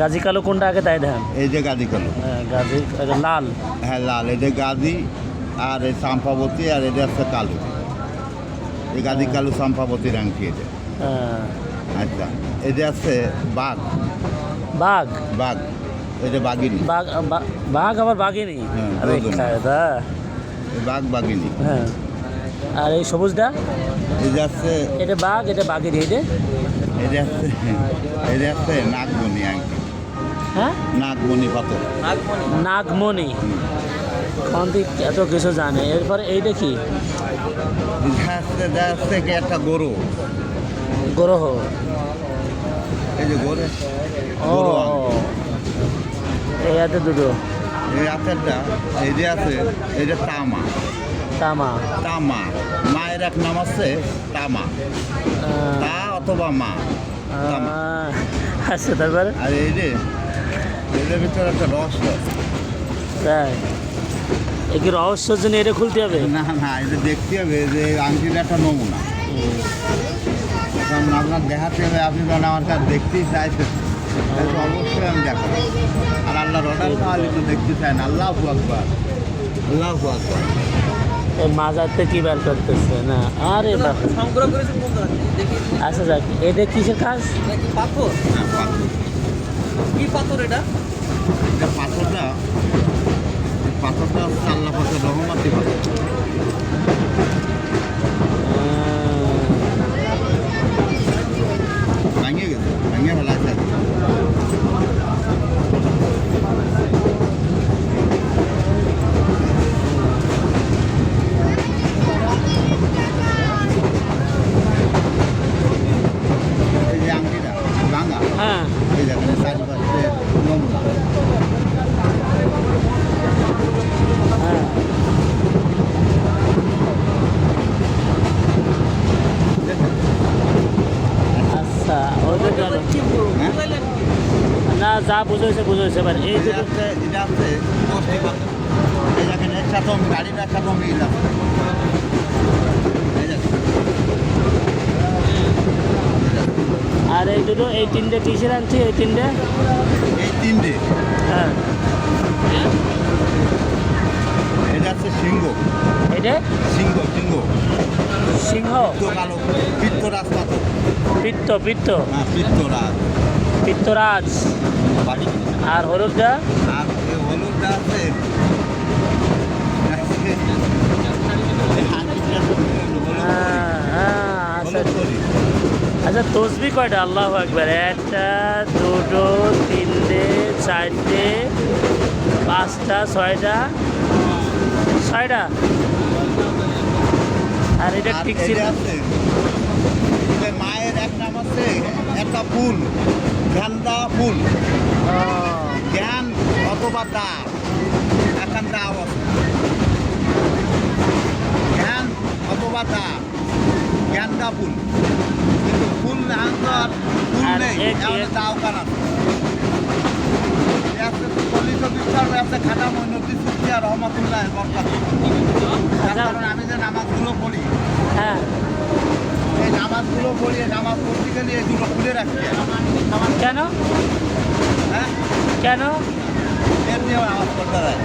গাজী কালো কোনটা আগে তাই দেখান এই যে গাদি কালো। হ্যাঁ গাজী এটা লাল। হ্যাঁ লাল। এই যে গাদি আর এই চাম্পাবতী আর এটা হচ্ছে কালো। এই গাদি কালো চাম্পাবতীর আংটি এটা? হ্যাঁ। আচ্ছা এটা আছে বাঘ। বাঘ? বাঘ। এটা বাঘিনী। বাঘ বাঘ আবার বাঘিনি? হ্যাঁ, আরে। এই বাঘ বাঘিনী। হ্যাঁ। আর এই সবুজটা? এটা আছে এটা বাঘ এটা বাঘিনি এটা এটা আছে এটা আছে নাগমণি আংটি। হ্যাঁ? নাগমণি পাথর। নাগমণি। কন্তিক এত কিছু জানে? এরপরে এইটা কি? আছে আছে কি একটা গরু। গ্রহ এই যে গরু। ও। এই হাতে দুটো। এই আচারটা এই যে আছে এই যে তামা। তামা। তামা। মায়ের এক নাম আছে তামা। আহ, তা অথবা মা। তামা। আহ, আচ্ছা তারপরে? আর এই যে এদের ভিতরে একটা রহস্য। তাই? এ কি রহস্যের জন্য এটা খুলতে হবে? না না এটা দেখতে হবে যে আংটির একটা নমুনা। এখন আপনার দেখাতে হবে আপনি যখন আমার কাছে দেখতেই চাইছেন। তো অবশ্যই আমি দেখাবো। আর আল্লাহর অর্ডার না হলে তো দেখতে চাই না। আল্লাহ আকবার। আল্লাহ আকবার। এই মাজারতে কি বার করতেছে? না আরে সংগ্রহ করেছে আচ্ছা যাক এটা কিসের কাজ? কি পাথর? হ্যাঁ, কি পাথর এটা? এটা পাথরটা পাথরটা হচ্ছে আল্লাহ পাথর রহমাতি পাথর ভাঙিয়ে গেছে ভাঙিয়ে ফেলা আছে এই যে আংটিটা ভাঙা হ্যাঁ এই দেখেন চারিপাশে নমুনা হ্যাঁ আচ্ছা ওটা গেল কি বলব? হ্যাঁ? বুঝাইলেন কি? না যা বুঝেছে বুঝেছে এবার এই এটা হচ্ছে গোষ্ঠী এই দেখেন এর গাড়ির একটা মিল আছে আর এই দুটো এই তিনটে কিসের আনছি? এই তিনটে? এই তিনটে। হ্যাঁ। এটা হচ্ছে সিংহ। এটা? সিংহ সিংহ। সিংহ? কালো। পিত্তরাজ পাথর পিত্ত পিত্ত। হ্যাঁ পিত্তরাজ। পিত্তরাজ। আর হলুদটা? আর হলুদটা আছে। হলুদ হ্যাঁ আচ্ছা। আচ্ছা তসবি কয়টা? আল্লাহ একবার একটা দুটো তিনটে চারটে পাঁচটা ছয়টা? ছয়টা? আর এটা ঠিক ছিল। মায়ের এক নাম আছে একটা ফুল। জ্ঞানদা ফুল। জ্ঞান অথবা দা এখান আছে। জ্ঞান অথবা দা জ্ঞানদা ফুল। কিন্তু ফুল না তো আর ফুল আর নেই। এক- দাও আছে চল্লিশ বিস্তার আছে খাটা মৈনতি সুফিয়া রহমতুল্লাহ বরকাত। কারণ আমি যে নামাজগুলো পড়ি হ্যাঁ। এই নামাজগুলো পড়ি নামাজ পড়তে গেলে এই দুটো খুলে রাখি কেন? হ্যাঁ? কেন? এর দিয়ে নামাজ পড়তে হয়।